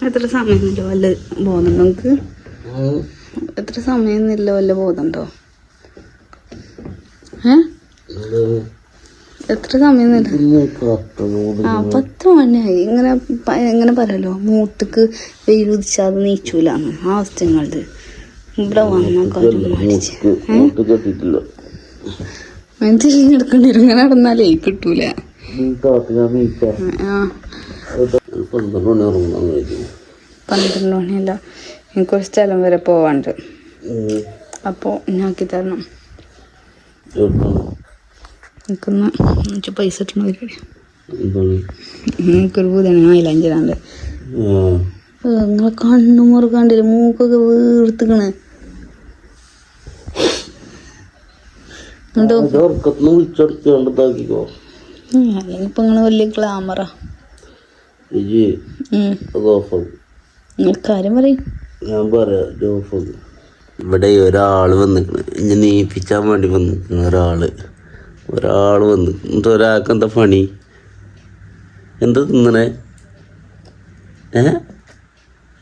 എത്ര സമയം ഇല്ല വല്ല ബോധം നമുക്ക്? എത്ര സമയം ഇല്ല വല്ല ബോധമുണ്ടോ ഏ? എത്ര സമയം ആ പത്ത് മണിയായി. ഇങ്ങനെ ഇങ്ങനെ പറയല്ലോ? മൂത്തക്ക് വെയിൽ ഉദിച്ചാൽ നീച്ചൂലാന്ന്. ആ അവസ്ഥകളുടെ ഇവിടെ വന്നാൽ കാര്യം മടിച്ച്. തിരിഞ്ഞെടുക്കേണ്ടി വരും ഇങ്ങനെ നടന്നാലേ കിട്ടൂല. ആ. പന്ത്രണ്ട് മണി പന്ത്രണ്ട് മണിയല്ല എനിക്കൊരു സ്ഥലം വരെ പോവാണ്ട് അപ്പോൾ ഞാക്കി തരണം. എനിക്കൊന്ന് എനിക്ക് പൈസ കിട്ടണ പരിപാടി എനിക്കൊരു ബുധന മൈലാഞ്ചിടാണ്ട് നിങ്ങളെ കണ്ണു മുറുക്കാണ്ടില്ല മൂക്കൊക്കെ വീർത്തിക്കണ്. അല്ലെങ്കിൽ ഇപ്പൊ നിങ്ങൾ വലിയ ക്ലാമറാ ഇജി അത് ഓഫാക്കും നിങ്ങൾ കാര്യം പറയും. ഞാൻ പറയാം ഇവിടെ ഒരാൾ വന്നിക്കണ്. ഇനി നീപ്പിച്ചാൻ വേണ്ടി വന്നിക്കണ് ഒരാൾ. ഒരാൾ വന്ന് എന്താ ഒരാൾക്ക് എന്താ പണി? എന്താ തിന്നണേ? ഏ?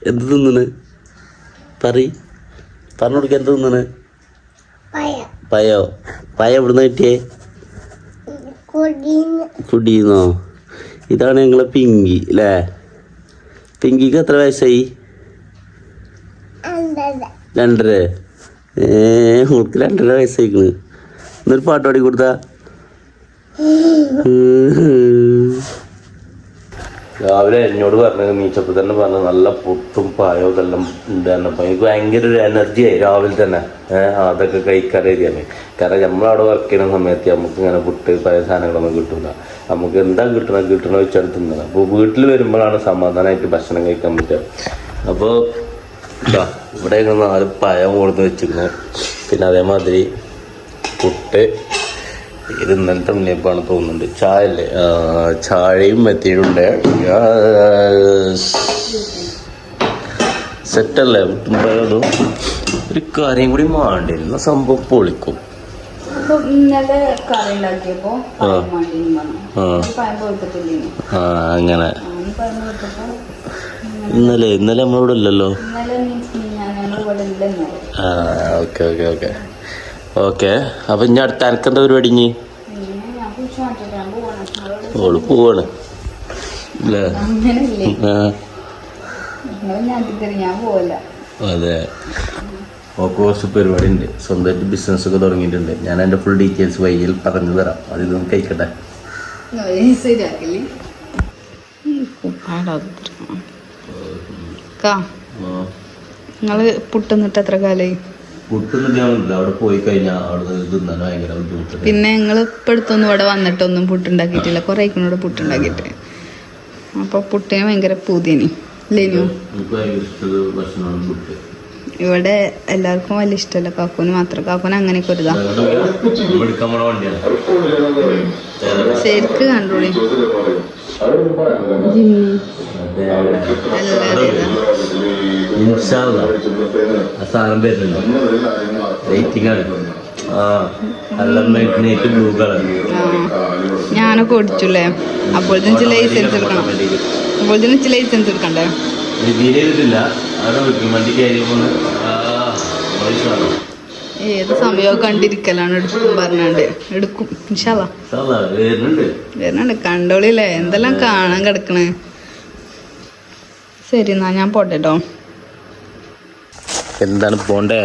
എന്ത് തിന്നണ്? പറ പറഞ്ഞു കൊടുക്ക എന്ത് തിന്നണ്? പയോ പയ എവിടുന്ന് കിട്ടിയേ? കുടിയെന്നോ ഇതാണ് ഞങ്ങളെ പിങ്കി അല്ലേ പിങ്കിക്ക് എത്ര വയസ്സായി? രണ്ടര. ഏ ഓൾക്ക് രണ്ടര വയസ്സായിക്കണ്. എന്നൊരു പാട്ട് പാടി കൊടുത്താ? രാവിലെ എന്നോട് പറഞ്ഞത് നീച്ചപ്പോൾ തന്നെ പറഞ്ഞു നല്ല പുട്ടും പായോ ഇതെല്ലാം ഉണ്ട് എനിക്ക് ഭയങ്കര ഒരു എനർജി ആയി രാവിലെ തന്നെ. അതൊക്കെ കഴിക്കാൻ രീതിയാണ് കാരണം നമ്മളവിടെ വർക്ക് ചെയ്യുന്ന സമയത്ത് നമുക്ക് ഇങ്ങനെ പുട്ട് പഴയ സാധനങ്ങളൊന്നും കിട്ടില്ല നമുക്ക് എന്താ കിട്ടണം കിട്ടണ വെച്ചാണ് തിന്നത് അപ്പോൾ വീട്ടിൽ വരുമ്പോഴാണ് സമാധാനമായിട്ട് ഭക്ഷണം കഴിക്കാൻ പറ്റുക. അപ്പോൾ ഇവിടെ നാല് പഴം കൊടുത്ത് വെച്ചിരുന്നു പിന്നെ അതേമാതിരി പുട്ട് ഇത് ഇന്നലത്തെ ഉണ്ണിയപ്പാണ് തോന്നുന്നുണ്ട്. ചായല്ലേ? ചായയും മെത്തിയിട്ടുണ്ട് സെറ്റല്ലേ അതും ഒരു കാര്യം കൂടി മാണ്ടിരുന്ന സംഭവം പൊളിക്കും. ഇന്നലെ കറി ഉണ്ടാക്കിയപ്പോ അങ്ങനെ. ഇന്നലെ ഇന്നലെ നമ്മളിവിടെ ഇല്ലല്ലോ. Okay okay okay. ഓക്കെ. അപ്പൊ ഇനി അടുത്ത അനക്കെന്താ പരിപാടി ഇനി? ഓൾ പോവാണ്. അതെ. ഓക്കെ കുറച്ച് പരിപാടി ഉണ്ട് സ്വന്തമായിട്ട് ബിസിനസ് ഒക്കെ തുടങ്ങിയിട്ടുണ്ട്. ഞാൻ എന്റെ ഫുൾ ഡീറ്റെയിൽസ് വൈകിൽ പറഞ്ഞു തരാം. അത് ഇതൊന്ന് കഴിക്കട്ടെ നിങ്ങൾ പുട്ടുന്നിട്ട് എത്ര കാലായി? അവിടെ പോയി കഴിഞ്ഞാൽ അവിടെ തിന്നാൻ ഭയങ്കര ബുദ്ധിമുട്ടുണ്ട് പിന്നെ ഞങ്ങൾ ഇപ്പം അടുത്തൊന്നും ഇവിടെ വന്നിട്ടൊന്നും പുട്ടുണ്ടാക്കിയിട്ടില്ല. കുറേ ഇവിടെ പുട്ടുണ്ടാക്കിയിട്ട്. അപ്പോൾ പുട്ടിന് ഭയങ്കര പൂതിനി ലിനു? ഇവിടെ എല്ലാവർക്കും വലിയ ഇഷ്ടമല്ല. കാക്കൂന് മാത്രം. കാക്കൂന് അങ്ങനെയൊക്കെ ഒരു ശരിക്ക് കണ്ടോളി. ഇൻഷാല്ല ആ സാധനം വരുന്നുണ്ട് റേറ്റിംഗ് ആണ്. ആ നല്ല മെഗ്നേറ്റ് ബ്ലൂ കളർ ഞാനൊക്കെ ഓടിച്ചുല്ലേ അപ്പോഴത്തേന് ലൈസൻസ് എടുക്കണം. ലൈസൻസ് എടുക്കണ്ടേ? അവിടെ വണ്ടി കയറി ഏത് സമയവും കണ്ടിരിക്കലാണ് എടുക്കും പറഞ്ഞാണ്ട്. എടുക്കും. ഇൻഷാല്ല സാധാ വരുന്നുണ്ട്. വരുന്നുണ്ട്. കണ്ടോളില്ലേ? എന്തെല്ലാം കാണാൻ കിടക്കണേ. ശരി എന്നാ ഞാൻ പോട്ടെ കേട്ടോ എന്താണ് പോണ്ടേ?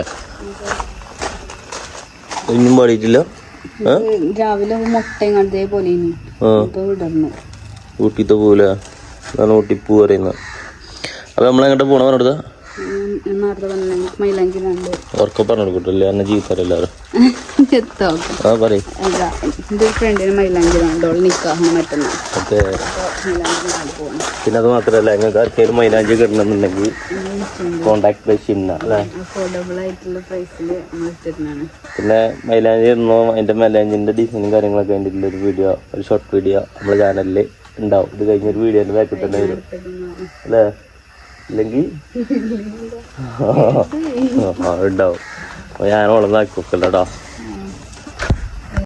ഒന്നും പാടിയിട്ടില്ല? രാവിലെ മുട്ടയും കണ്ടേ പോലെ ഊട്ടിത്തെ പോലെ. അതാണ് ഊട്ടിപ്പൂ പറയുന്നത് അപ്പൊ നമ്മളെങ്ങോട്ട് പോണ പറഞ്ഞെടുത്താ? നേരത്തെ പറഞ്ഞ മൈലാഞ്ചി ഉറക്കെ പറഞ്ഞു കൊടുക്കട്ടില്ല എന്നെ ജീവിതം ഫ്രണ്ടിന് നിക്കാഹ് പിന്നെ അത് മാത്രല്ല ഞങ്ങൾക്ക് ആർക്കെങ്കിലും മൈലാഞ്ചി കിട്ടണമെന്നുണ്ടെങ്കിൽ കോണ്ടാക്ട് അല്ലേ? അഫോർഡബിൾ ആയിട്ടുള്ള പ്രൈസിൽ പിന്നെ മൈലാഞ്ചി ഇടുന്നോ അതിന്റെ മൈലാഞ്ചിന്റെ ഡിസൈനും കാര്യങ്ങളൊക്കെ അതിന്റെ ഒരു വീഡിയോ ഒരു ഷോർട്ട് വീഡിയോ നമ്മുടെ ചാനലിൽ ഉണ്ടാവും. ഇത് കഴിഞ്ഞൊരു വീഡിയോ ബാക്കിൽ തന്നെ വരും. അല്ലേ? ഇല്ലെങ്കിൽ ആ ഉണ്ടാവും. അപ്പോൾ ഞാൻ കേട്ടോ